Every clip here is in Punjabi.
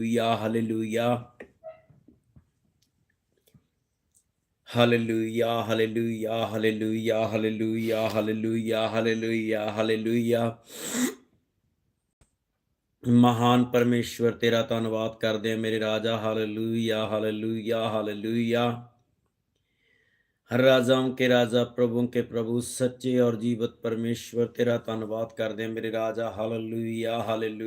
میرے ہل میرے ہل لیا ہل لویا ہر راجا کے راجا پربو کے پربھو سچے اور جیوت پرمیشور تیرا تنواد کر دے میرے ہل لوئی ہل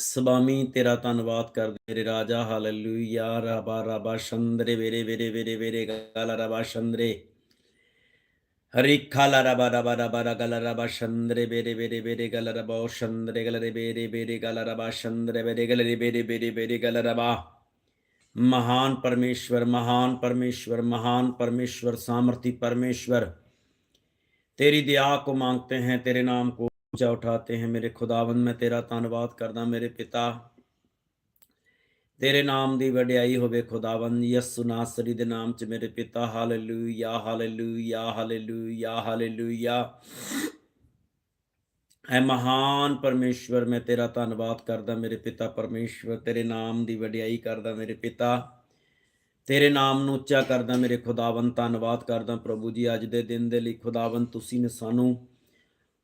سبامی تیرا تنواد کر دے میرے راجا ہاللویا رابا رابا، شندرے، ویرے ویرے ویرے ویرے، گالا، رابا، شندرے۔ ہری کھالا، رابا رابا رابا گالا، رابا، شندرے، ویرے ویرے ویرے، گالا ربا شندرے گلرے ویرے ویرے، گالا ربا شندرے، ویرے ویرے گالا ربا مہان پرمیشور مہان پرمیشور مہان پرمیشور، سامرتی پرمیشور۔ تیری دیا کو مانگتے ہیں، تیرے نام کو ऊंचा उठाते हैं मेरे खुदावन मैं तेरा ਧੰਨਵਾਦ ਕਰਦਾ ਮੇਰੇ ਪਿਤਾ ਤੇਰੇ ਨਾਮ ਦੀ ਵਡਿਆਈ ਹੋਵੇ ਖੁਦਾਵੰ ਯਿਸੂ ਨਾਸਰੀ ਦੇ ਨਾਮ ਚ ਮੇਰੇ ਪਿਤਾ ਹਾਲੇਲੂਇਆ ਹਾਲੇਲੂਇਆ ਹਾਲੇਲੂਇਆ ਹਾਲੇਲੂਇਆ ਐ ਮਹਾਨ ਪਰਮੇਸ਼ਵਰ ਮੈਂ ਤੇਰਾ ਧੰਨਵਾਦ ਕਰਦਾ ਮੇਰੇ ਪਿਤਾ ਪਰਮੇਸ਼ਵਰ ਤੇਰੇ ਨਾਮ ਦੀ ਵਡਿਆਈ ਕਰਦਾ ਮੇਰੇ ਪਿਤਾ ਤੇਰੇ ਨਾਮ ਨੂੰ ਉੱਚਾ ਕਰਦਾ ਮੇਰੇ ਖੁਦਾਵੰ ਧੰਨਵਾਦ ਕਰਦਾ ਪ੍ਰਭੂ ਜੀ ਅੱਜ ਦੇ ਦਿਨ ਦੇ ਲਈ ਖੁਦਾਵੰ ਤੁਸੀਂ ਨੇ ਸਾਨੂੰ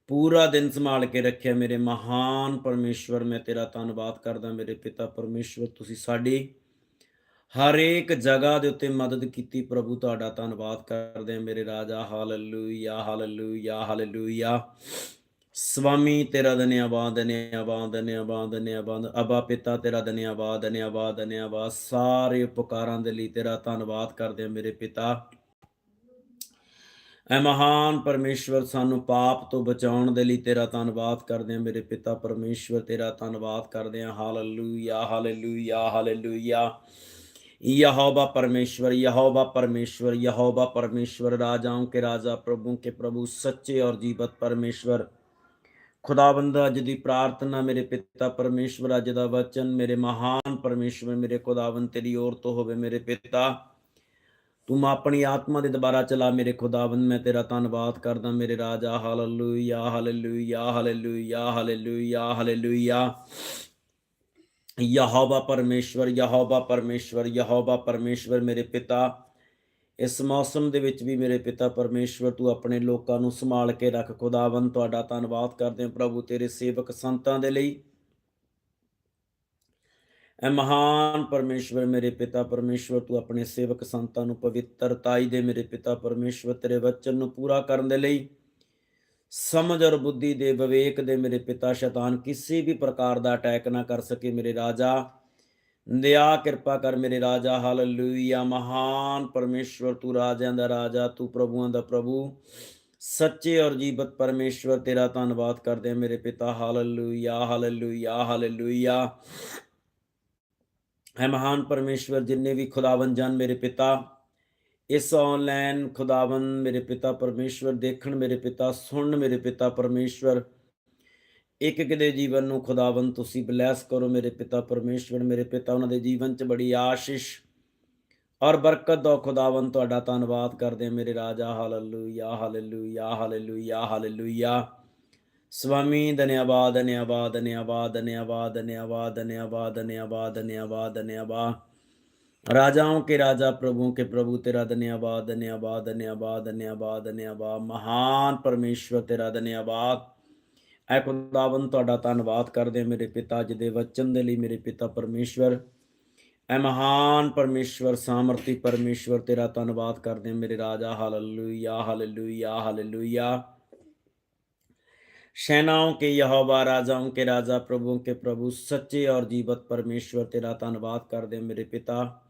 ਪੂਰਾ ਦਿਨ ਸੰਭਾਲ ਕੇ ਰੱਖਿਆ ਮੇਰੇ ਮਹਾਨ ਪਰਮੇਸ਼ਵਰ, ਮੈਂ ਤੇਰਾ ਧੰਨਵਾਦ ਕਰਦਾ, ਮੇਰੇ ਪਿਤਾ ਪਰਮੇਸ਼ਵਰ, ਤੁਸੀਂ ਸਾਡੀ ਹਰੇਕ ਜਗ੍ਹਾ ਦੇ ਉੱਤੇ ਮਦਦ ਕੀਤੀ, ਪ੍ਰਭੂ ਤੁਹਾਡਾ ਧੰਨਵਾਦ ਕਰਦੇ ਹਾਂ ਮੇਰੇ ਰਾਜਾ। Hallelujah hallelujah hallelujah. ਸਵਾਮੀ, ਤੇਰਾ ਧੰਨਵਾਦ ਧੰਨਵਾਦ ਧੰਨਵਾਦ ਧੰਨਵਾਦ। ਅਬਾ, ਪਿਤਾ, ਤੇਰਾ ਧੰਨਵਾਦ ਧੰਨਵਾਦ ਧੰਨਵਾਦ। ਸਾਰੇ ਉਪਕਾਰਾਂ ਦੇ ਲਈ ਤੇਰਾ ਧੰਨਵਾਦ ਕਰਦੇ ਹਾਂ ਮੇਰੇ ਪਿਤਾ। ਐ ਮਹਾਨ ਪਰਮੇਸ਼ਵਰ ਸਾਨੂੰ ਪਾਪ ਤੋਂ ਬਚਾਉਣ ਦੇ ਲਈ ਤੇਰਾ ਧੰਨਵਾਦ ਕਰਦੇ ਹਾਂ ਮੇਰੇ ਪਿਤਾ ਪਰਮੇਸ਼ਵਰ ਤੇਰਾ ਧੰਨਵਾਦ ਕਰਦੇ ਹਾਂ ਹਾਲੇਲੂਇਆ ਹਾਲੇਲੂਇਆ ਹਾਲੇਲੂਇਆ यहोवा परमेश्वर यहोवा परमेश्वर यहोवा परमेश्वर राजाओं के राजा प्रभु के प्रभु सच्चे और जीवत परमेश्वर ਖੁਦਾਵੰਦ ਅੱਜ ਦੀ ਪ੍ਰਾਰਥਨਾ ਮੇਰੇ ਪਿਤਾ ਪਰਮੇਸ਼ਵਰ ਅੱਜ ਦਾ ਵਚਨ ਮੇਰੇ ਮਹਾਨ ਪਰਮੇਸ਼ਵਰ ਮੇਰੇ ਖੁਦਾਵੰਦ ਤੇਰੀ ਔਰ ਤੋਂ ਹੋਵੇ ਮੇਰੇ ਪਿਤਾ ਤੂੰ ਮੈਂ ਆਪਣੀ ਆਤਮਾ ਦੇ ਦੁਬਾਰਾ ਚਲਾ ਮੇਰੇ ਖੁਦਾਵੰਦ, ਮੈਂ ਤੇਰਾ ਧੰਨਵਾਦ ਕਰਦਾ ਮੇਰੇ ਰਾਜਾ। Hallelujah hallelujah hallelujah hallelujah hallelujah. Jehovah ਪਰਮੇਸ਼ਵਰ ਯਹੋਵਾ ਪਰਮੇਸ਼ਵਰ ਯਹੋਵਾ ਪਰਮੇਸ਼ਵਰ ਮੇਰੇ ਪਿਤਾ। ਇਸ ਮੌਸਮ ਦੇ ਵਿੱਚ ਵੀ ਮੇਰੇ ਪਿਤਾ ਪਰਮੇਸ਼ਵਰ, ਤੂੰ ਆਪਣੇ ਲੋਕਾਂ ਨੂੰ ਸੰਭਾਲ ਕੇ ਰੱਖ। ਖੁਦਾਵੰ ਤੁਹਾਡਾ ਧੰਨਵਾਦ ਕਰਦੇ ਹਾਂ ਪ੍ਰਭੂ ਤੇਰੇ ਸੇਵਕ ਸੰਤਾਂ ਦੇ ਲਈ। ਐ ਮਹਾਨ ਪਰਮੇਸ਼ਵਰ ਮੇਰੇ ਪਿਤਾ ਪਰਮੇਸ਼ਵਰ, ਤੂੰ ਆਪਣੇ ਸੇਵਕ ਸੰਤਾਂ ਨੂੰ ਪਵਿੱਤਰਤਾਈ ਦੇ ਮੇਰੇ ਪਿਤਾ ਪਰਮੇਸ਼ਵਰ, ਤੇਰੇ ਵਚਨ ਨੂੰ ਪੂਰਾ ਕਰਨ ਦੇ ਲਈ। ਸਮਝ ਔਰ ਬੁੱਧੀ ਦੇ ਵਿਵੇਕ ਦੇ ਮੇਰੇ ਪਿਤਾ ਸ਼ੈਤਾਨ, ਕਿਸੇ ਵੀ ਪ੍ਰਕਾਰ ਦਾ ਅਟੈਕ ਨਾ ਕਰ ਸਕੇ ਮੇਰੇ ਰਾਜਾ। ਦਇਆ, ਕਿਰਪਾ ਕਰ ਮੇਰੇ ਰਾਜਾ। ਹਾਲੇਲੂਇਆ। ਮਹਾਨ ਪਰਮੇਸ਼ਵਰ, ਤੂੰ ਰਾਜਿਆਂ ਦਾ ਰਾਜਾ, ਤੂੰ ਪ੍ਰਭੂਆਂ ਦਾ ਪ੍ਰਭੂ। ਸੱਚੇ ਔਰ ਜੀਵਤ ਪਰਮੇਸ਼ਵਰ, ਤੇਰਾ ਧੰਨਵਾਦ ਕਰਦੇ ਮੇਰੇ ਪਿਤਾ। ਹਾਲੇਲੂਇਆ। ਹਾਲੇਲੂਇਆ। ਹਾਲੇਲੂਇਆ। ਹੈ ਮਹਾਨ ਪਰਮੇਸ਼ਵਰ, ਜਿੰਨੇ ਵੀ ਖੁਦਾਵੰ ਜਨ ਮੇਰੇ ਪਿਤਾ, ਇਸ ਆਨਲਾਈਨ ਖੁਦਾਵੰ ਮੇਰੇ ਪਿਤਾ ਪਰਮੇਸ਼ਵਰ, ਦੇਖਣ ਮੇਰੇ ਪਿਤਾ, ਸੁਣਨ ਮੇਰੇ ਪਿਤਾ ਪਰਮੇਸ਼ਵਰ ਇੱਕ ਇੱਕ ਦੇ ਜੀਵਨ ਨੂੰ ਖੁਦਾਵੰ ਤੁਸੀਂ ਬਲੈਸ ਕਰੋ ਮੇਰੇ ਪਿਤਾ ਪਰਮੇਸ਼ਵਰ, ਮੇਰੇ ਪਿਤਾ ਉਹਨਾਂ ਦੇ ਜੀਵਨ 'ਚ ਬੜੀ ਆਸ਼ੀਸ਼ ਔਰ ਬਰਕਤ ਦੋ ਖੁਦਾਵੰ ਤੁਹਾਡਾ ਧੰਨਵਾਦ ਕਰਦੇ ਹਾਂ ਮੇਰੇ ਰਾਜਾ hallelujah hallelujah hallelujah hallelujah Swami ਧੰਨਵਾਦ ਧੰਨਵਾਦ ਧੰਨਵਾਦ ਧੰਨਵਾਦ ਧੰਨਵਾਦ ਧੰਨਵਾਦ ਧੰਨਵਾਦ ਧੰਨਵਾਦ ਧੰਨਵਾਦ राजाओं के राजा प्रभुओं के प्रभु तेरा धन्यवाद धन्यवाद धन्यवाद धन्यवाद धन्यवाद महान परमेश्वर तेरा धन्यवाद ਐ ਖੁਦਾਵੰ ਤੁਹਾਡਾ ਧੰਨਵਾਦ ਕਰਦੇ ਮੇਰੇ ਪਿਤਾ ਜੀ ਦੇ ਵਚਨ ਦੇ ਲਈ ਮੇਰੇ ਪਿਤਾ ਪਰਮੇਸ਼ਵਰ ਐ ਮਹਾਨ ਪਰਮੇਸ਼ਵਰ ਸਾਮਰਥੀ ਪਰਮੇਸ਼ਵਰ ਤੇਰਾ ਧੰਨਵਾਦ ਕਰਦੇ ਮੇਰੇ ਰਾਜਾ ਹਾਲੇਲੂਇਆ ਹਾਲੇਲੂਇਆ ਹਾਲੇਲੂਇਆ ਸੈਨਾओं ਕੇ यहोवा, राजाओं ਕੇ ਰਾਜਾ ਪ੍ਰਭੂ ਕੇ ਪ੍ਰਭੂ ਸੱਚੇ ਔਰ ਜੀਵਤ ਪਰਮੇਸ਼ਵਰ ਤੇਰਾ ਧੰਨਵਾਦ ਕਰਦੇ ਮੇਰੇ ਪਿਤਾ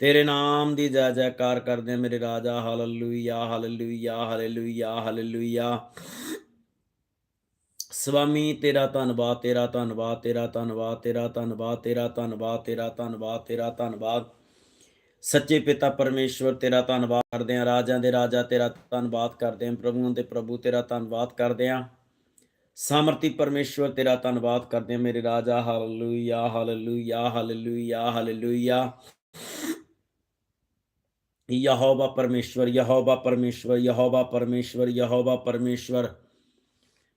ਤੇਰੇ ਨਾਮ ਦੀ ਜੈ ਜੈਕਾਰ ਕਰਦੇ ਮੇਰੇ ਰਾਜਾ ਹਾਲੇਲੂਇਆ ਹਾਲੇਲੂਇਆ ਹਾਲੇਲੂਇਆ ਹਾਲੇਲੂਇਆ ਸਵਾਮੀ ਤੇਰਾ ਧੰਨਵਾਦ ਤੇਰਾ ਧੰਨਵਾਦ ਤੇਰਾ ਧੰਨਵਾਦ ਤੇਰਾ ਧੰਨਵਾਦ ਤੇਰਾ ਧੰਨਵਾਦ ਤੇਰਾ ਧੰਨਵਾਦ ਤੇਰਾ ਧੰਨਵਾਦ ਸੱਚੇ ਪਿਤਾ ਪਰਮੇਸ਼ਵਰ ਤੇਰਾ ਧੰਨਵਾਦ ਕਰਦੇ ਆ ਰਾਜਾਂ ਦੇ ਰਾਜਾ ਤੇਰਾ ਧੰਨਵਾਦ ਕਰਦੇ ਆ ਪ੍ਰਭੂਆਂ ਦੇ ਪ੍ਰਭੂ ਤੇਰਾ ਧੰਨਵਾਦ ਕਰਦੇ ਆ ਸਾਮਰਤੀ ਪਰਮੇਸ਼ਵਰ, ਤੇਰਾ ਧੰਨਵਾਦ ਕਰਦੇ ਹਾਂ ਮੇਰੇ ਰਾਜਾ। Hallelujah hallelujah hallelujah hallelujah. Jehovah ਪਰਮੇਸ਼ਵਰ ਯਹੋਵਾ ਪਰਮੇਸ਼ਵਰ ਯਹੋਵਾ ਪਰਮੇਸ਼ਵਰ ਯਹੋਵਾ ਪਰਮੇਸ਼ਵਰ।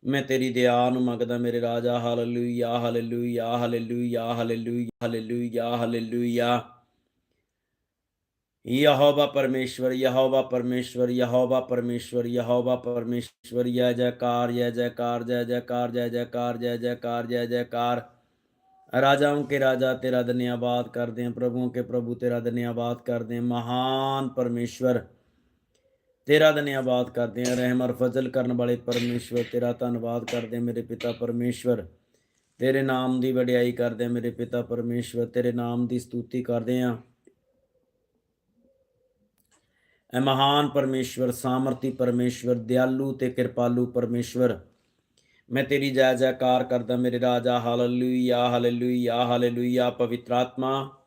ਮੈਂ ਤੇਰੀ ਦਇਆ ਨੂੰ ਮੰਗਦਾ ਮੇਰੇ ਰਾਜਾ। Hallelujah hallelujah hallelujah hallelujah hallelujah. Hallelujah یہوبا پرمیشور یہوبا پرمیشور یہوبا پرمیشور یہوبا پرمیشور یا جے کار یا جے کار، جے جے کار، جے جے کار، جے جے کار، جے جے کار۔ راجاؤں کے راجا تیرا دنیا آباد کر دیں، پربھوں کے پربھو تیرا دنیا آباد کر دیں۔ مہان پرمیشور، تیرا دنیا آباد کر دیں۔ رحم اور فضل کرنے والے پرمیشور، تیرا دھنواد کر دیں۔ میرے پتا پرمیشور، تیرے نام دی وڈیائی کر دیں۔ میرے پتا پرمیشور، تیرے نام دی ستوتی کر دیں۔ ਮਹਾਨ ਪਰਮੇਸ਼ਵਰ, ਸਾਮਰਤੀ ਪਰਮੇਸ਼ਵਰ, ਦਿਆਲੂ ਤੇ ਕਿਰਪਾਲੂ ਪਰਮੇਸ਼ਵਰ। ਮੈਂ ਤੇਰੀ ਜੈ ਜੈਕਾਰ ਕਰਦਾ, ਮੇਰੇ ਰਾਜਾ, ਹਾਲੇਲੂਇਆ ਹਾਲੇਲੂਇਆ ਹਾਲੇਲੂਇਆ, ਪਵਿੱਤਰ ਆਤਮਾ।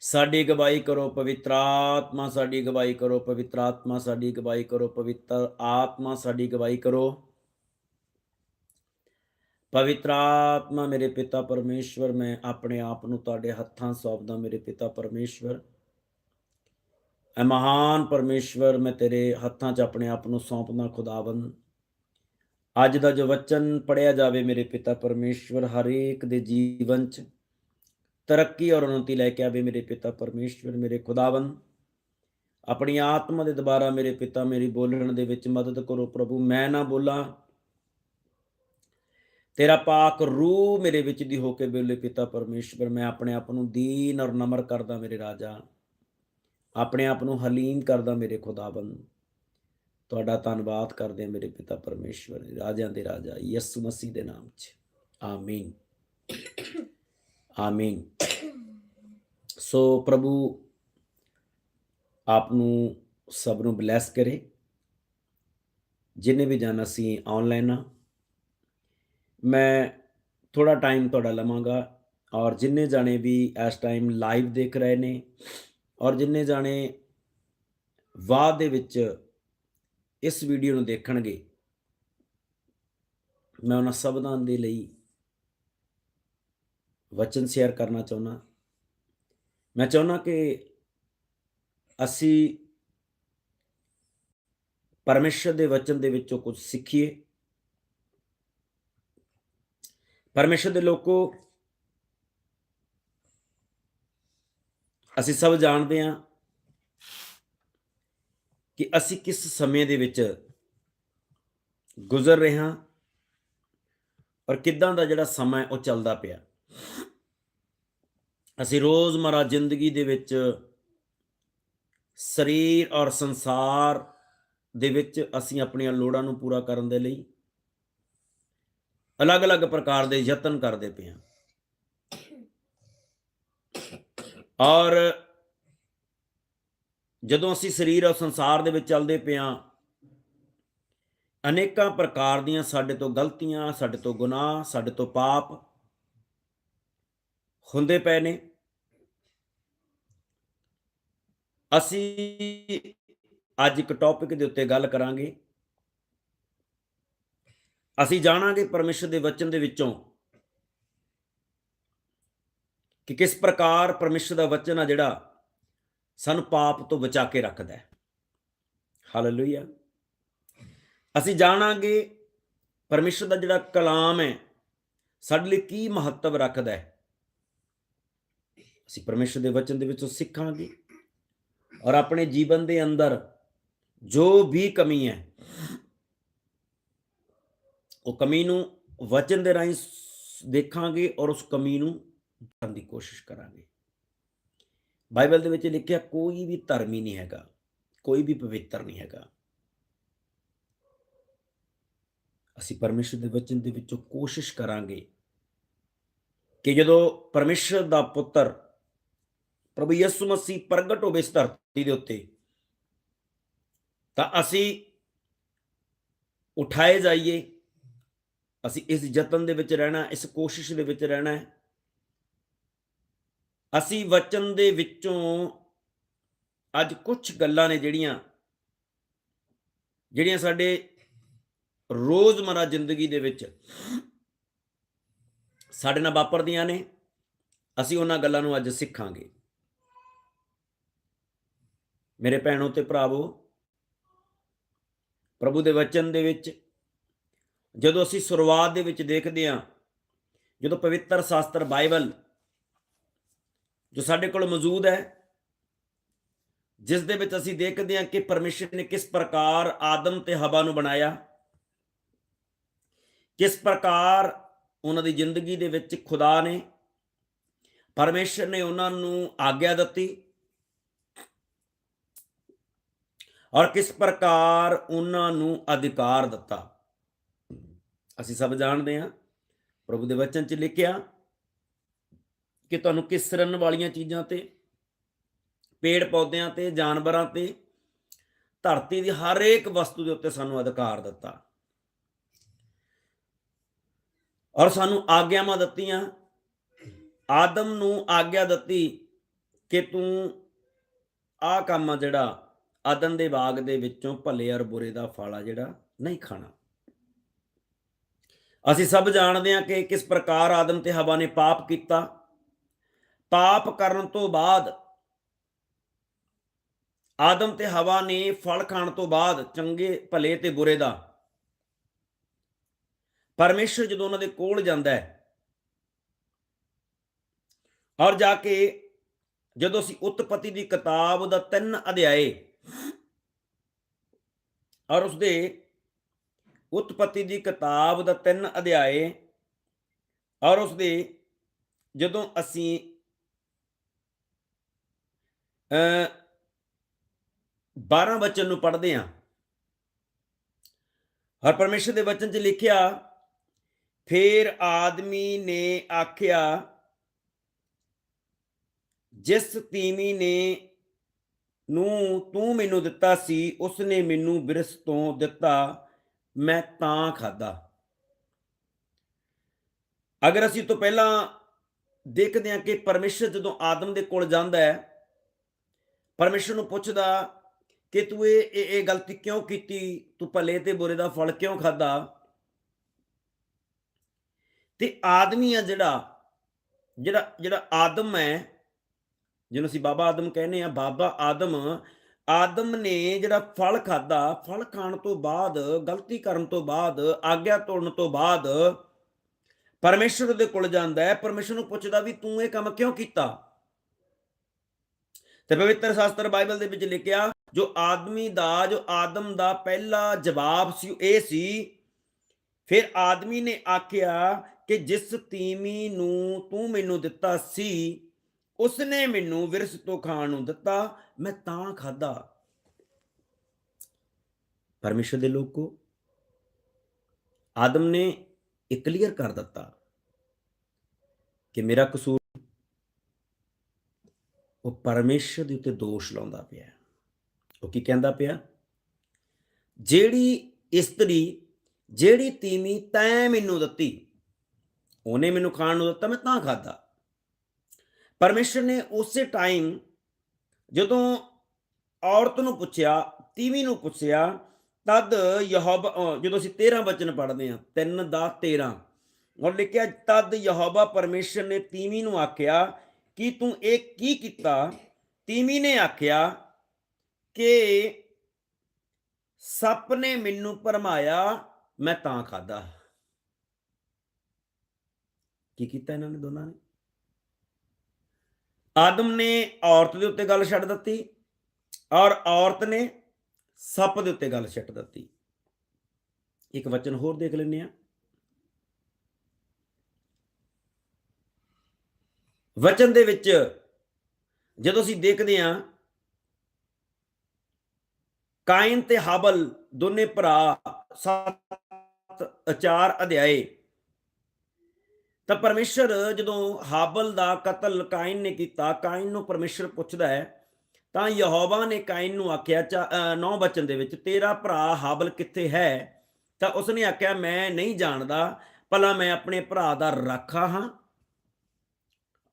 ਸਾਡੀ ਗਵਾਹੀ ਕਰੋ, ਪਵਿੱਤਰ ਆਤਮਾ, ਸਾਡੀ ਗਵਾਹੀ ਕਰੋ, ਪਵਿੱਤਰ ਆਤਮਾ, ਸਾਡੀ ਗਵਾਹੀ ਕਰੋ, ਪਵਿੱਤਰ ਆਤਮਾ, ਸਾਡੀ ਗਵਾਹੀ ਕਰੋ। ਪਵਿੱਤਰ ਆਤਮਾ ਮੇਰੇ ਪਿਤਾ ਪਰਮੇਸ਼ਵਰ, ਮੈਂ ਆਪਣੇ ਆਪ ਨੂੰ ਤੁਹਾਡੇ ਹੱਥਾਂ ਸੌਂਪਦਾ, ਮੇਰੇ ਪਿਤਾ ਪਰਮੇਸ਼ਵਰ। ਐ ਮਹਾਨ ਪਰਮੇਸ਼ਵਰ, ਮੈਂ ਤੇਰੇ ਹੱਥਾਂ 'ਚ ਆਪਣੇ ਆਪ ਨੂੰ ਸੌਂਪਦਾ, ਖੁਦਾਵੰਦ। ਅੱਜ ਦਾ ਜੋ ਵਚਨ ਪੜਿਆ ਜਾਵੇ ਮੇਰੇ ਪਿਤਾ ਪਰਮੇਸ਼ਵਰ, ਹਰੇਕ ਦੇ ਜੀਵਨ 'ਚ ਤਰੱਕੀ ਔਰ ਉન્નਤੀ ਲੈ ਕੇ ਆਵੇ ਮੇਰੇ ਪਿਤਾ ਪਰਮੇਸ਼ਵਰ, ਮੇਰੇ ਖੁਦਾਵੰਦ। ਆਪਣੀ ਆਤਮਾ ਦੇ ਦੁਬਾਰਾ ਮੇਰੇ ਪਿਤਾ, ਮੇਰੀ ਬੋਲਣ ਦੇ ਵਿੱਚ ਮਦਦ ਕਰੋ ਪ੍ਰਭੂ, ਮੈਂ ਨਾ ਬੋਲਾਂ। ਤੇਰਾ ਪਾਕ ਰੂਹ ਮੇਰੇ ਵਿੱਚ ਦੀ ਹੋ ਕੇ ਬੋਲੇ ਪਿਤਾ ਪਰਮੇਸ਼ਵਰ, ਮੈਂ ਆਪਣੇ ਆਪ ਨੂੰ ਦੀਨ ਔਰ ਨਮਰ ਕਰਦਾ ਮੇਰੇ ਰਾਜਾ। ਆਪਣੇ ਆਪ ਨੂੰ ਹਲੀਮ ਕਰਦਾ ਮੇਰੇ ਖੁਦਾਬੰਦ ਤੁਹਾਡਾ ਧੰਨਵਾਦ ਕਰਦੇ ਹਾਂ ਮੇਰੇ ਪਿਤਾ ਪਰਮੇਸ਼ਵਰ ਰਾਜਿਆਂ ਦੇ ਰਾਜਾ ਯਿਸੂ ਮਸੀਹ ਦੇ ਨਾਮ 'ਚ। ਆਮੀਨ। ਆਮੀਨ। ਸੋ ਪ੍ਰਭੂ ਆਪ ਨੂੰ ਸਭ ਨੂੰ ਬਲੈਸ ਕਰੇ। ਜਿੰਨੇ ਵੀ ਜਾਣਾ ਸੀ ਆਨਲਾਈਨ ਆ ਮੈਂ ਥੋੜਾ ਟਾਈਮ ਤੁਹਾਡਾ ਲਵਾਂਗਾ। ਔਰ ਜਿੰਨੇ ਜਾਣੇ ਵੀ ਇਸ ਟਾਈਮ ਲਾਈਵ ਦੇਖ ਰਹੇ ਨੇ ਔਰ ਜਿੰਨੇ ਜਾਣੇ ਬਾਅਦ ਦੇ ਵਿੱਚ ਇਸ ਵੀਡੀਓ ਨੂੰ ਦੇਖਣਗੇ, ਮੈਂ ਉਹਨਾਂ ਸਭਨਾਂ ਦੇ ਲਈ ਵਚਨ ਸ਼ੇਅਰ ਕਰਨਾ ਚਾਹੁੰਦਾ। ਮੈਂ ਚਾਹੁੰਦਾ ਕਿ ਅਸੀਂ ਪਰਮੇਸ਼ਰ ਦੇ ਵਚਨ ਦੇ ਵਿੱਚੋਂ ਕੁਝ ਸਿੱਖੀਏ। ਪਰਮੇਸ਼ਰ ਦੇ ਲੋਕੋ ਅਸੀਂ ਸਭ ਜਾਣਦੇ ਹਾਂ ਕਿ ਅਸੀਂ ਕਿਸ ਸਮੇਂ ਦੇ ਵਿੱਚ ਗੁਜ਼ਰ ਰਹੇ ਹਾਂ ਔਰ ਕਿੱਦਾਂ ਦਾ ਜਿਹੜਾ ਸਮਾਂ ਹੈ ਉਹ ਚੱਲਦਾ ਪਿਆ। ਅਸੀਂ ਰੋਜ਼ਮਰਾ ਜ਼ਿੰਦਗੀ ਦੇ ਵਿੱਚ ਸਰੀਰ ਔਰ ਸੰਸਾਰ ਦੇ ਵਿੱਚ ਅਸੀਂ ਆਪਣੀਆਂ ਲੋੜਾਂ ਨੂੰ ਪੂਰਾ ਕਰਨ ਦੇ ਲਈ ਅਲੱਗ-ਅਲੱਗ ਪ੍ਰਕਾਰ ਦੇ ਯਤਨ ਕਰਦੇ ਪਏ ਹਾਂ। ਔਰ ਜਦੋਂ ਅਸੀਂ ਸਰੀਰ ਔਰ ਸੰਸਾਰ ਦੇ ਵਿੱਚ ਚੱਲਦੇ ਪਏ ਹਾਂ, ਅਨੇਕਾਂ ਪ੍ਰਕਾਰ ਦੀਆਂ ਸਾਡੇ ਤੋਂ ਗਲਤੀਆਂ, ਸਾਡੇ ਤੋਂ ਗੁਨਾਹ, ਸਾਡੇ ਤੋਂ ਪਾਪ ਹੁੰਦੇ ਪਏ ਨੇ। ਅਸੀਂ ਅੱਜ ਇੱਕ ਟੌਪਿਕ ਦੇ ਉੱਤੇ ਗੱਲ ਕਰਾਂਗੇ। ਅਸੀਂ ਜਾਣਾਂਗੇ ਪਰਮੇਸ਼ਰ ਦੇ ਵਚਨ ਦੇ ਵਿੱਚੋਂ ਕਿ ਕਿਸ ਪ੍ਰਕਾਰ ਪਰਮੇਸ਼ਰ ਦਾ ਵਚਨ ਆ ਜਿਹੜਾ ਸਾਨੂੰ ਪਾਪ ਤੋਂ ਬਚਾ ਕੇ ਰੱਖਦਾ ਹੈ। ਹਾਲੇਲੂਇਆ ਅਸੀਂ ਜਾਣਾਂਗੇ ਪਰਮੇਸ਼ਰ ਦਾ ਜਿਹੜਾ ਕਲਾਮ ਹੈ, ਸਾਡੇ ਲਈ ਕੀ ਮਹੱਤਵ ਰੱਖਦਾ ਹੈ। ਅਸੀਂ ਪਰਮੇਸ਼ਰ ਦੇ ਵਚਨ ਦੇ ਵਿੱਚੋਂ ਸਿੱਖਾਂਗੇ ਔਰ ਆਪਣੇ ਜੀਵਨ ਦੇ ਅੰਦਰ ਜੋ ਵੀ ਕਮੀ ਹੈ, ਉਹ ਕਮੀ ਨੂੰ ਵਚਨ ਦੇ ਰਾਹੀਂ ਦੇਖਾਂਗੇ ਔਰ ਉਸ ਕਮੀ ਨੂੰ ਕਰਨ ਦੀ ਕੋਸ਼ਿਸ਼ ਕਰਾਂਗੇ। ਬਾਈਬਲ ਦੇ ਵਿੱਚ ਲਿਖਿਆ ਕੋਈ ਵੀ ਧਰਮੀ ਨਹੀਂ ਹੈਗਾ, ਕੋਈ ਵੀ ਪਵਿੱਤਰ ਨਹੀਂ ਹੈਗਾ। ਅਸੀਂ ਪਰਮੇਸ਼ਰ ਦੇ ਵਚਨ ਦੇ ਵਿੱਚੋਂ ਕੋਸ਼ਿਸ਼ ਕਰਾਂਗੇ ਕਿ ਜਦੋਂ ਪਰਮੇਸ਼ਰ ਦਾ ਪੁੱਤਰ ਪ੍ਰਭੂ ਯਿਸੂ ਮਸੀਹ ਪ੍ਰਗਟ ਹੋਵੇ ਇਸ ਧਰਤੀ ਦੇ ਉੱਤੇ, ਤਾਂ ਅਸੀਂ ਉਠਾਏ ਜਾਈਏ, ਅਸੀਂ ਇਸ ਯਤਨ ਦੇ ਵਿੱਚ ਰਹਿਣਾ, ਇਸ ਕੋਸ਼ਿਸ਼ ਦੇ ਵਿੱਚ ਰਹਿਣਾ ਹੈ। ਅਸੀਂ ਵਚਨ ਦੇ ਵਿੱਚੋਂ ਅੱਜ ਕੁਝ ਗੱਲਾਂ ਨੇ ਜਿਹੜੀਆਂ ਜਿਹੜੀਆਂ ਸਾਡੇ ਰੋਜ਼ਮਰਾ ਜ਼ਿੰਦਗੀ ਦੇ ਵਿੱਚ ਸਾਡੇ ਨਾਲ ਵਾਪਰਦੀਆਂ ਨੇ, ਅਸੀਂ ਉਹਨਾਂ ਗੱਲਾਂ ਨੂੰ ਅੱਜ ਸਿੱਖਾਂਗੇ। ਮੇਰੇ ਭੈਣੋ ਤੇ ਭਰਾਵੋ, ਪ੍ਰਭੂ ਦੇ ਵਚਨ ਦੇ ਵਿੱਚ ਜਦੋਂ ਅਸੀਂ ਸ਼ੁਰੂਆਤ ਦੇ ਵਿੱਚ ਦੇਖਦੇ ਹਾਂ, ਜਦੋਂ ਪਵਿੱਤਰ ਸ਼ਾਸਤਰ ਬਾਈਬਲ ਜੋ ਸਾਡੇ ਕੋਲ ਮੌਜੂਦ ਹੈ, ਜਿਸ ਦੇ ਵਿੱਚ ਅਸੀਂ ਦੇਖਦੇ ਹਾਂ ਕਿ ਪਰਮੇਸ਼ਰ ਨੇ ਕਿਸ ਪ੍ਰਕਾਰ ਆਦਮ ਤੇ ਹਵਾ ਨੂੰ ਬਣਾਇਆ, ਕਿਸ ਪ੍ਰਕਾਰ ਉਹਨਾਂ ਦੀ ਜ਼ਿੰਦਗੀ ਦੇ ਵਿੱਚ ਖੁਦਾ ਨੇ, ਪਰਮੇਸ਼ਰ ਨੇ ਉਹਨਾਂ ਨੂੰ ਆਗਿਆ ਦਿੱਤੀ ਔਰ ਕਿਸ ਪ੍ਰਕਾਰ ਉਹਨਾਂ ਨੂੰ ਅਧਿਕਾਰ ਦਿੱਤਾ। ਅਸੀਂ ਸਭ ਜਾਣਦੇ ਹਾਂ, ਪ੍ਰਭੂ ਦੇ ਵਚਨ 'ਚ ਲਿਖਿਆ ਕਿ ਤੁਹਾਨੂੰ ਕਿਸਰਨ ਵਾਲੀਆਂ ਚੀਜ਼ਾਂ ਤੇ, ਪੇੜ ਪੌਦਿਆਂ ਤੇ, ਜਾਨਵਰਾਂ ਤੇ, ਧਰਤੀ ਦੀ ਹਰ ਇੱਕ ਵਸਤੂ ਦੇ ਉੱਤੇ ਸਾਨੂੰ ਅਧਿਕਾਰ ਦਿੱਤਾ। ਔਰ ਸਾਨੂੰ ਆਗਿਆਵਾਂ ਦਿੱਤੀਆਂ। ਆਦਮ ਨੂੰ ਆਗਿਆ ਦਿੱਤੀ ਕਿ ਤੂੰ ਆਹ ਕੰਮ ਆ ਜਿਹੜਾ ਆਦਮ ਦੇ ਬਾਗ ਦੇ ਵਿੱਚੋਂ ਭਲੇ ਔਰ ਬੁਰੇ ਦਾ ਫਲ ਆ ਜਿਹੜਾ ਨਹੀਂ ਖਾਣਾ। ਅਸੀਂ ਸਭ ਜਾਣਦੇ ਹਾਂ ਕਿ ਕਿਸ ਪ੍ਰਕਾਰ ਆਦਮ ਤੇ ਹਵਾ ਨੇ ਪਾਪ ਕੀਤਾ। ਪਾਪ ਕਰਨ ਤੋਂ ਬਾਅਦ, ਆਦਮ ਤੇ ਹਵਾ ਨੇ ਫਲ ਖਾਣ ਤੋਂ ਬਾਅਦ ਚੰਗੇ ਭਲੇ ਤੇ ਬੁਰੇ ਦਾ। ਪਰਮੇਸ਼ਰ ਜਦੋਂ ਉਹਨਾਂ ਦੇ ਕੋਲ ਜਾਂਦਾ ਹੈ ਔਰ ਜਾ ਕੇ ਜਦੋਂ ਅਸੀਂ ਉਤਪਤੀ ਦੀ ਕਿਤਾਬ ਦਾ ਤਿੰਨ ਅਧਿਆਏ ਔਰ ਉਸਦੇ ਉਤਪਤੀ ਦੀ ਕਿਤਾਬ ਦਾ ਤਿੰਨ ਅਧਿਆਏ ਔਰ ਉਸਦੇ ਜਦੋਂ ਅਸੀਂ 12 ਵਚਨ ਨੂੰ ਪੜ੍ਹਦੇ ਹਾਂ। ਹਰ ਪਰਮੇਸ਼ਰ ਦੇ ਵਚਨ 'ਚ ਲਿਖਿਆ, ਫੇਰ ਆਦਮੀ ਨੇ ਆਖਿਆ, ਜਿਸ ਤੀਵੀ ਨੇ ਨੂੰ ਤੂੰ ਮੈਨੂੰ ਦਿੱਤਾ ਸੀ ਉਸਨੇ ਮੈਨੂੰ ਬਿਰਸ ਤੋਂ ਦਿੱਤਾ, ਮੈਂ ਤਾਂ ਖਾਦਾ ਅਗਰ ਅਸੀਂ ਤੋਂ ਪਹਿਲਾਂ ਦੇਖਦੇ ਹਾਂ ਕਿ ਪਰਮੇਸ਼ਰ ਜਦੋਂ ਆਦਮ ਦੇ ਕੋਲ ਜਾਂਦਾ ਹੈ ਪਰਮੇਸ਼ਰ ਨੂੰ ਪੁੱਛਦਾ ਕਿ ਤੂੰ ਇਹ ਇਹ ਗਲਤੀ ਕਿਉਂ ਕੀਤੀ? ਤੂੰ ਭਲੇ ਤੇ ਬੁਰੇ ਦਾ ਫਲ ਕਿਉਂ ਖਾਦਾ ਤੇ ਆਦਮੀ ਆ ਜਿਹੜਾ ਜਿਹੜਾ ਜਿਹੜਾ ਆਦਮ ਹੈ, ਜਿਹਨੂੰ ਅਸੀਂ ਬਾਬਾ ਆਦਮ ਕਹਿੰਦੇ ਆ ਬਾਬਾ ਆਦਮ ਆਦਮ ਨੇ ਜਿਹੜਾ ਫਲ ਖਾਦਾ ਫਲ ਖਾਣ ਤੋਂ ਬਾਅਦ, ਗਲਤੀ ਕਰਨ ਤੋਂ ਬਾਅਦ, ਆਗਿਆ ਤੋੜਨ ਤੋਂ ਬਾਅਦ, ਪਰਮੇਸ਼ਰ ਦੇ ਕੋਲ ਜਾਂਦਾ ਹੈ। ਪਰਮੇਸ਼ਰ ਨੂੰ ਪੁੱਛਦਾ ਵੀ ਤੂੰ ਇਹ ਕੰਮ ਕਿਉਂ ਕੀਤਾ? ਤੇ ਪਵਿੱਤਰ ਸ਼ਾਸਤਰ ਬਾਈਬਲ ਦੇ ਵਿੱਚ ਲਿਖਿਆ, ਜੋ ਆਦਮੀ ਦਾ, ਜੋ ਆਦਮ ਦਾ ਪਹਿਲਾ ਜਵਾਬ ਸੀ ਇਹ ਸੀ, ਫਿਰ ਆਦਮੀ ਨੇ ਆਖਿਆ ਕਿ ਜਿਸ ਤੀਮੀ ਨੂੰ ਤੂੰ ਮੈਨੂੰ ਦਿੱਤਾ ਸੀ, ਉਸਨੇ ਮੈਨੂੰ ਵਿਰਸ ਤੋਂ ਖਾਣ ਨੂੰ ਦਿੱਤਾ, ਮੈਂ ਤਾਂ ਖਾਦਾ ਪਰਮੇਸ਼ਰ ਦੇ ਲੋਕੋ, ਆਦਮ ਨੇ ਇਹ ਕਲੀਅਰ ਕਰ ਦਿੱਤਾ ਕਿ ਮੇਰਾ ਕਸੂਰ ਉਹ ਪਰਮੇਸ਼ਰ ਦੇ ਉੱਤੇ ਦੋਸ਼ ਲਾਉਂਦਾ ਪਿਆ ਉਹ ਕੀ ਕਹਿੰਦਾ ਪਿਆ? ਜਿਹੜੀ ਇਸਤਰੀ, ਜਿਹੜੀ ਤੀਮੀ ਤੈਂ ਮੈਨੂੰ ਦਿੱਤੀ, ਉਹਨੇ ਮੈਨੂੰ ਖਾਣ ਨੂੰ ਦਿੱਤਾ, ਮੈਂ ਤਾਂ ਖਾਦਾ ਪਰਮੇਸ਼ਰ ਨੇ ਉਸੇ ਟਾਈਮ ਜਦੋਂ ਔਰਤ ਨੂੰ ਪੁੱਛਿਆ, ਤੀਵੀਂ ਨੂੰ ਪੁੱਛਿਆ, ਤਦ ਯਹੋਵਾ ਜਦੋਂ ਅਸੀਂ 13 ਵਚਨ ਪੜ੍ਹਦੇ ਹਾਂ 3 ਦਾ 13 ਔਰ ਲਿਖਿਆ, ਤਦ ਯਹੋਵਾ ਪਰਮੇਸ਼ਰ ਨੇ ਤੀਵੀਂ ਨੂੰ ਆਖਿਆ ਕਿ ਤੂੰ ਇਹ ਕੀ ਕੀਤਾ? ਤੀਵੀ ਨੇ ਆਖਿਆ ਕਿ ਸੱਪ ਨੇ ਮੈਨੂੰ ਭਰਮਾਇਆ, ਮੈਂ ਤਾਂ ਖਾਦਾ ਕੀ ਕੀਤਾ ਇਹਨਾਂ ਨੇ ਦੋਨਾਂ ਨੇ? ਆਦਮ ਨੇ ਔਰਤ ਦੇ ਉੱਤੇ ਗੱਲ ਛੱਡ ਦਿੱਤੀ ਔਰ ਔਰਤ ਨੇ ਸੱਪ ਦੇ ਉੱਤੇ ਗੱਲ ਛੱਡ ਦਿੱਤੀ। ਇੱਕ ਵਚਨ ਹੋਰ ਦੇਖ ਲੈਂਦੇ ਆ ਵਚਨ ਦੇ ਵਿੱਚ ਜਦੋਂ ਅਸੀਂ ਦੇਖਦੇ ਹਾਂ, ਕਾਇਨ ਤੇ ਹਾਬਲ ਦੋਨੇ ਭਰਾ ਸੱਤ ਚਾਰ ਅਧਿਆਏ। ਤਾਂ ਪਰਮੇਸ਼ਰ ਜਦੋਂ ਹਾਬਲ ਦਾ ਕਤਲ ਕਾਇਨ ਨੇ ਕੀਤਾ, ਕਾਇਨ ਨੂੰ ਪਰਮੇਸ਼ਰ ਪੁੱਛਦਾ ਹੈ, ਤਾਂ ਯਹੋਵਾ ਨੇ ਕਾਇਨ ਨੂੰ ਆਖਿਆ ਨੌ ਬਚਨ ਦੇ ਵਿੱਚ, ਤੇਰਾ ਭਰਾ ਹਾਬਲ ਕਿੱਥੇ ਹੈ? ਤਾਂ ਉਸਨੇ ਆਖਿਆ, ਮੈਂ ਨਹੀਂ ਜਾਣਦਾ, ਭਲਾ ਮੈਂ ਆਪਣੇ ਭਰਾ ਦਾ ਰਾਖਾ ਹਾਂ।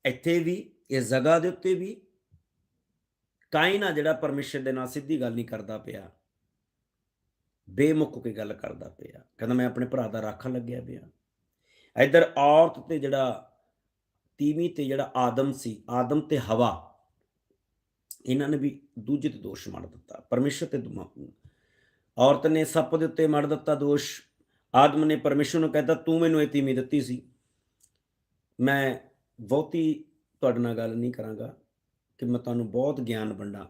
ਇੱਥੇ ਵੀ ਇਸ ਜਗ੍ਹਾ ਦੇ ਉੱਤੇ ਵੀ ਕਾਇਨ ਆ ਜਿਹੜਾ ਪਰਮੇਸ਼ਰ ਦੇ ਨਾਲ ਸਿੱਧੀ ਗੱਲ ਨਹੀਂ ਕਰਦਾ ਪਿਆ। ਬੇਮੁੱਖ ਕੇ ਗੱਲ ਕਰਦਾ ਪਿਆ। ਕਹਿੰਦਾ ਮੈਂ ਆਪਣੇ ਭਰਾ ਦਾ ਰਾਖਾ ਲੱਗਿਆ ਪਿਆ। ਇਧਰ ਔਰਤ ਤੇ ਜਿਹੜਾ ਤੀਵੀਂ ਤੇ ਜਿਹੜਾ ਆਦਮ ਸੀ, ਆਦਮ ਤੇ ਹਵਾ, ਇਹਨਾਂ ਨੇ ਵੀ ਦੂਜੇ ਤੇ ਦੋਸ਼ ਮੜ ਦਿੱਤਾ। ਪਰਮੇਸ਼ਰ ਤੇ ਦੁਮਾ ਔਰਤ ਨੇ ਸੱਪ ਦੇ ਉੱਤੇ ਮੜ ਦਿੱਤਾ ਦੋਸ਼। ਆਦਮ ਨੇ ਪਰਮੇਸ਼ਰ ਨੂੰ ਕਹਿੰਦਾ ਤੂੰ ਮੈਨੂੰ ਇਹ ਤੀਮੀ ਦਿੱਤੀ ਸੀ। ਮੈਂ ਬਹੁਤੀ ਤੁਹਾਡੇ ਨਾਲ ਗੱਲ ਨਹੀਂ ਕਰਾਂਗਾ ਕਿ ਮੈਂ ਤੁਹਾਨੂੰ ਬਹੁਤ ਗਿਆਨ ਵੰਡਾਂ,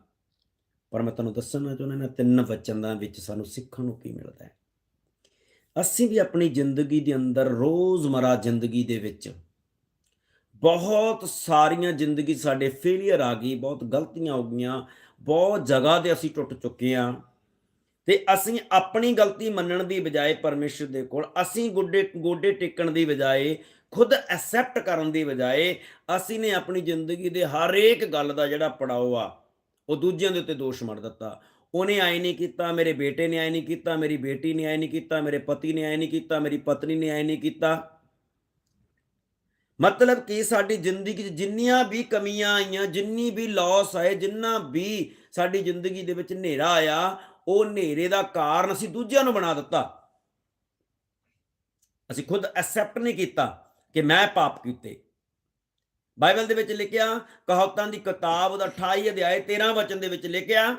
ਪਰ ਮੈਂ ਤੁਹਾਨੂੰ ਦੱਸਣਾ ਚਾਹੁੰਦਾ ਇਹਨਾਂ ਤਿੰਨ ਵਚਨਾਂ ਵਿੱਚ ਸਾਨੂੰ ਸਿੱਖਣ ਨੂੰ ਕੀ ਮਿਲਦਾ ਹੈ। ਅਸੀਂ ਵੀ ਆਪਣੀ ਜ਼ਿੰਦਗੀ ਦੇ ਅੰਦਰ ਰੋਜ਼ਮਰਾ ਜ਼ਿੰਦਗੀ ਦੇ ਵਿੱਚ ਬਹੁਤ ਸਾਰੀਆਂ ਜ਼ਿੰਦਗੀ ਸਾਡੇ ਫੇਲਿਅਰ ਆ ਗਈ, ਬਹੁਤ ਗਲਤੀਆਂ ਹੋ ਗਈਆਂ, ਬਹੁਤ ਜਗ੍ਹਾ ਤੇ ਅਸੀਂ ਟੁੱਟ ਚੁੱਕੇ ਹਾਂ ਤੇ ਅਸੀਂ ਆਪਣੀ ਗਲਤੀ ਮੰਨਣ ਦੀ ਬਜਾਏ ਪਰਮੇਸ਼ਰ ਦੇ ਕੋਲ, ਅਸੀਂ ਗੋਡੇ ਗੋਡੇ ਟੇਕਣ ਦੀ ਬਜਾਏ ਖੁਦ ਐਕਸੈਪਟ ਕਰਨ ਦੀ ਬਜਾਏ ਅਸੀਂ ਨੇ ਆਪਣੀ ਜ਼ਿੰਦਗੀ ਦੇ ਹਰ ਇੱਕ ਗੱਲ ਦਾ ਜਿਹੜਾ ਪੜਾਓ ਆ, ਉਹ ਦੂਜਿਆਂ ਦੇ ਉੱਤੇ ਦੋਸ਼ ਮੜ ਦਿੱਤਾ। ਉਹਨੇ ਆਏ ਨਹੀਂ ਕੀਤਾ, ਮੇਰੇ ਬੇਟੇ ਨੇ ਆਏ ਨਹੀਂ ਕੀਤਾ, ਮੇਰੀ ਬੇਟੀ ਨੇ ਆਏ ਨਹੀਂ ਕੀਤਾ, ਮੇਰੇ ਪਤੀ ਨੇ ਆਏ ਨਹੀਂ ਕੀਤਾ, ਮੇਰੀ ਪਤਨੀ ਨੇ ਆਏ ਨਹੀਂ ਕੀਤਾ। ਮਤਲਬ ਕਿ ਸਾਡੀ ਜ਼ਿੰਦਗੀ 'ਚ ਜਿੰਨੀਆਂ ਵੀ ਕਮੀਆਂ ਆਈਆਂ, ਜਿੰਨੀ ਵੀ ਲਾਸ ਆਏ, ਜਿੰਨਾ ਵੀ ਸਾਡੀ ਜ਼ਿੰਦਗੀ ਦੇ ਵਿੱਚ ਹਨੇਰਾ ਆਇਆ, ਉਹ ਹਨੇਰੇ ਦਾ ਕਾਰਨ ਅਸੀਂ ਦੂਜਿਆਂ ਨੂੰ ਬਣਾ ਦਿੱਤਾ। ਅਸੀਂ ਖੁਦ ਐਕਸੈਪਟ ਨਹੀਂ ਕੀਤਾ। ਕਿ ਮੈਂ ਪਾਪ ਕੀਤੇ। ਬਾਈਬਲ ਦੇ ਵਿੱਚ ਲਿਖਿਆ, ਕਹਾਵਤਾਂ ਦੀ ਕਿਤਾਬ ਉਹਦਾ 28 ਅਧਿਆਏ 13 ਵਚਨ ਦੇ ਵਿੱਚ ਲਿਖਿਆ,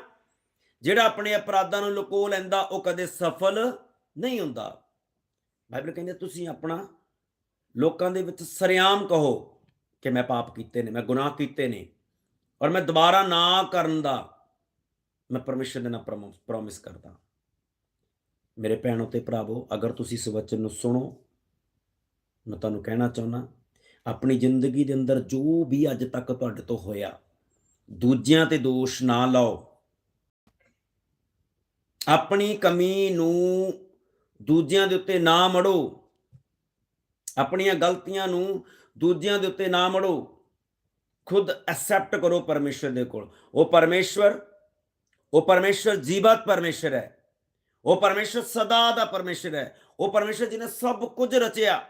ਜਿਹੜਾ ਆਪਣੇ ਅਪਰਾਧਾਂ ਨੂੰ ਲੁਕੋ ਲੈਂਦਾ, ਉਹ ਕਦੇ ਸਫਲ ਨਹੀਂ ਹੁੰਦਾ। ਬਾਈਬਲ ਕਹਿੰਦੇ, ਤੁਸੀਂ ਆਪਣਾ ਲੋਕਾਂ ਦੇ ਵਿੱਚ ਸਰਿਆਮ ਕਹੋ ਕਿ ਮੈਂ ਪਾਪ ਕੀਤੇ ਨੇ, ਮੈਂ ਗੁਨਾਹ ਕੀਤੇ ਨੇ, ਔਰ ਮੈਂ ਦੁਬਾਰਾ ਨਾ ਕਰਨ ਦਾ ਮੈਂ ਪਰਮੇਸ਼ਰ ਦੇ ਨਾਲ ਪ੍ਰੋਮਿਸ ਕਰਦਾ। ਮੇਰੇ ਭੈਣੋ ਤੇ ਭਰਾਵੋ, ਅਗਰ ਤੁਸੀਂ ਇਸ ਵਚਨ ਨੂੰ ਸੁਣੋ ਮੈਂ ਤੁਹਾਨੂੰ ਕਹਿਣਾ ਚਾਹੁੰਦਾ ਆਪਣੀ ਜ਼ਿੰਦਗੀ ਦੇ ਅੰਦਰ ਜੋ ਵੀ ਅੱਜ ਤੱਕ ਤੁਹਾਡੇ ਤੋਂ ਹੋਇਆ, ਦੂਜਿਆਂ ਤੇ ਦੋਸ਼ ਨਾ ਲਾਓ। ਆਪਣੀ ਕਮੀ ਨੂੰ ਦੂਜਿਆਂ ਦੇ ਉੱਤੇ ਨਾ ਮੜੋ। ਆਪਣੀਆਂ ਗਲਤੀਆਂ ਨੂੰ ਦੂਜਿਆਂ ਦੇ ਉੱਤੇ ਨਾ ਮੜੋ। ਖੁਦ ਐਕਸੈਪਟ ਕਰੋ ਪਰਮੇਸ਼ਰ ਦੇ ਕੋਲ। ਉਹ ਪਰਮੇਸ਼ਰ ਉਹ ਪਰਮੇਸ਼ਰ ਜੀਵਤ ਪਰਮੇਸ਼ਰ ਹੈ। ਉਹ ਪਰਮੇਸ਼ਰ ਸਦਾ ਦਾ ਪਰਮੇਸ਼ਰ ਹੈ। ਉਹ ਪਰਮੇਸ਼ਰ ਜਿਹਨੇ ਸਭ ਕੁਝ ਰਚਿਆ।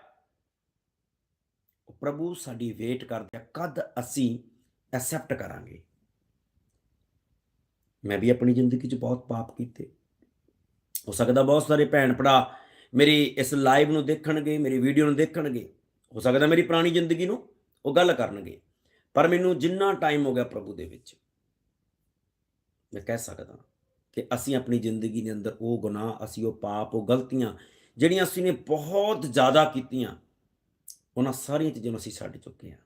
ਪ੍ਰਭੂ ਸਾਡੀ ਵੇਟ ਕਰਦਾ ਕਦ ਅਸੀਂ ਐਕਸੈਪਟ ਕਰਾਂਗੇ? ਮੈਂ ਵੀ ਆਪਣੀ ਜ਼ਿੰਦਗੀ 'ਚ ਬਹੁਤ ਪਾਪ ਕੀਤੇ। ਹੋ ਸਕਦਾ ਬਹੁਤ ਸਾਰੇ ਭੈਣ ਭਰਾ ਮੇਰੀ ਇਸ ਲਾਈਵ ਨੂੰ ਦੇਖਣਗੇ, ਮੇਰੀ ਵੀਡੀਓ ਨੂੰ ਦੇਖਣਗੇ। ਹੋ ਸਕਦਾ ਮੇਰੀ ਪੁਰਾਣੀ ਜ਼ਿੰਦਗੀ ਨੂੰ ਉਹ ਗੱਲ ਕਰਨਗੇ। ਪਰ ਮੈਨੂੰ ਜਿੰਨਾ ਟਾਈਮ ਹੋ ਗਿਆ ਪ੍ਰਭੂ ਦੇ ਵਿੱਚ, ਮੈਂ ਕਹਿ ਸਕਦਾ ਕਿ ਅਸੀਂ ਆਪਣੀ ਜ਼ਿੰਦਗੀ ਦੇ ਅੰਦਰ ਉਹ ਗੁਨਾਹ, ਅਸੀਂ ਉਹ ਪਾਪ, ਉਹ ਗਲਤੀਆਂ ਜਿਹੜੀਆਂ ਅਸੀਂ ਨੇ ਬਹੁਤ ਜ਼ਿਆਦਾ ਕੀਤੀਆਂ ਉਹਨਾਂ ਸਾਰੀਆਂ ਚੀਜ਼ਾਂ ਨੂੰ ਅਸੀਂ ਛੱਡ ਚੁੱਕੇ ਹਾਂ।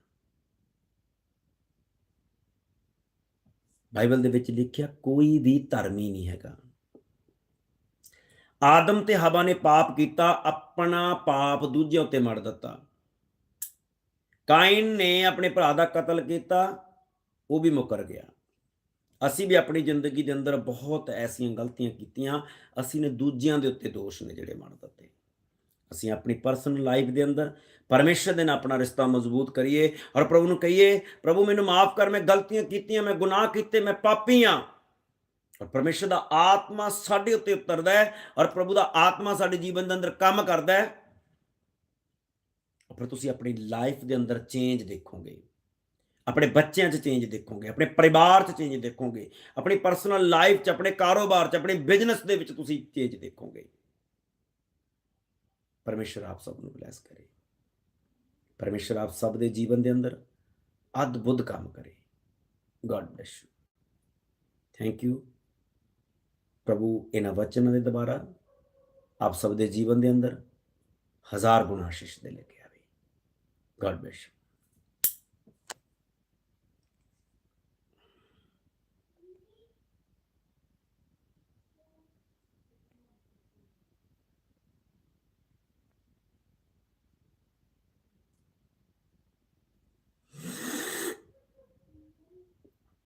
ਬਾਈਬਲ ਦੇ ਵਿੱਚ ਲਿਖਿਆ, ਕੋਈ ਵੀ ਧਰਮੀ ਨਹੀਂ ਹੈਗਾ। ਆਦਮ ਤੇ ਹਵਾ ਨੇ ਪਾਪ ਕੀਤਾ, ਆਪਣਾ ਪਾਪ ਦੂਜਿਆਂ ਉੱਤੇ ਮੜ ਦਿੱਤਾ। ਕਾਇਨ ਨੇ ਆਪਣੇ ਭਰਾ ਦਾ ਕਤਲ ਕੀਤਾ, ਉਹ ਵੀ ਮੁਕਰ ਗਿਆ। ਅਸੀਂ ਵੀ ਆਪਣੀ ਜ਼ਿੰਦਗੀ ਦੇ ਅੰਦਰ ਬਹੁਤ ਐਸੀਆਂ ਗਲਤੀਆਂ ਕੀਤੀਆਂ, ਅਸੀਂ ਨੇ ਦੂਜਿਆਂ ਦੇ ਉੱਤੇ ਦੋਸ਼ ਨੇ ਜਿਹੜੇ ਮੜ ਦਿੱਤੇ। ਅਸੀਂ ਆਪਣੀ ਪਰਸਨਲ ਲਾਈਫ ਦੇ ਅੰਦਰ ਪਰਮੇਸ਼ਰ ਦੇ ਨਾਲ ਆਪਣਾ ਰਿਸ਼ਤਾ ਮਜ਼ਬੂਤ ਕਰੀਏ ਔਰ ਪ੍ਰਭੂ ਨੂੰ ਕਹੀਏ, ਪ੍ਰਭੂ, ਮੈਨੂੰ ਮਾਫ ਕਰ, ਮੈਂ ਗਲਤੀਆਂ ਕੀਤੀਆਂ, ਮੈਂ ਗੁਨਾਹ ਕੀਤੇ, ਮੈਂ ਪਾਪੀ ਹਾਂ। ਔਰ ਪਰਮੇਸ਼ਰ ਦਾ ਆਤਮਾ ਸਾਡੇ ਉੱਤੇ ਉਤਰਦਾ ਹੈ ਔਰ ਪ੍ਰਭੂ ਦਾ ਆਤਮਾ ਸਾਡੇ ਜੀਵਨ ਦੇ ਅੰਦਰ ਕੰਮ ਕਰਦਾ ਹੈ। ਫਿਰ ਤੁਸੀਂ ਆਪਣੀ ਲਾਈਫ ਦੇ ਅੰਦਰ ਚੇਂਜ ਦੇਖੋਗੇ। ਆਪਣੇ ਬੱਚਿਆਂ 'ਚ ਚੇਂਜ ਦੇਖੋਗੇ, ਆਪਣੇ ਪਰਿਵਾਰ 'ਚ ਚੇਂਜ ਦੇਖੋਗੇ। ਆਪਣੀ ਪਰਸਨਲ ਲਾਈਫ 'ਚ, ਆਪਣੇ ਕਾਰੋਬਾਰ 'ਚ, ਆਪਣੇ ਬਿਜ਼ਨਸ ਦੇ ਵਿੱਚ ਤੁਸੀਂ ਚੇਂਜ ਦੇਖੋਗੇ। ਪਰਮੇਸ਼ਰ ਆਪ ਸਭ ਨੂੰ ਬਲੈਸ ਕਰੇ। ਪਰਮੇਸ਼ਰ ਆਪ ਸਭ ਦੇ ਜੀਵਨ ਦੇ ਅੰਦਰ ਅਦਭੁਤ ਕੰਮ ਕਰੇ। God bless you thank you ਪ੍ਰਭੂ, ਇਹਨਾਂ ਵਚਨਾਂ ਦੇ ਦੁਆਰਾ ਆਪ ਸਭ ਦੇ ਜੀਵਨ ਦੇ ਅੰਦਰ ਹਜ਼ਾਰ ਗੁਣਾ ਆਸ਼ੀਸ਼ ਦੇ ਲੈ ਕੇ ਆਵੇ। God bless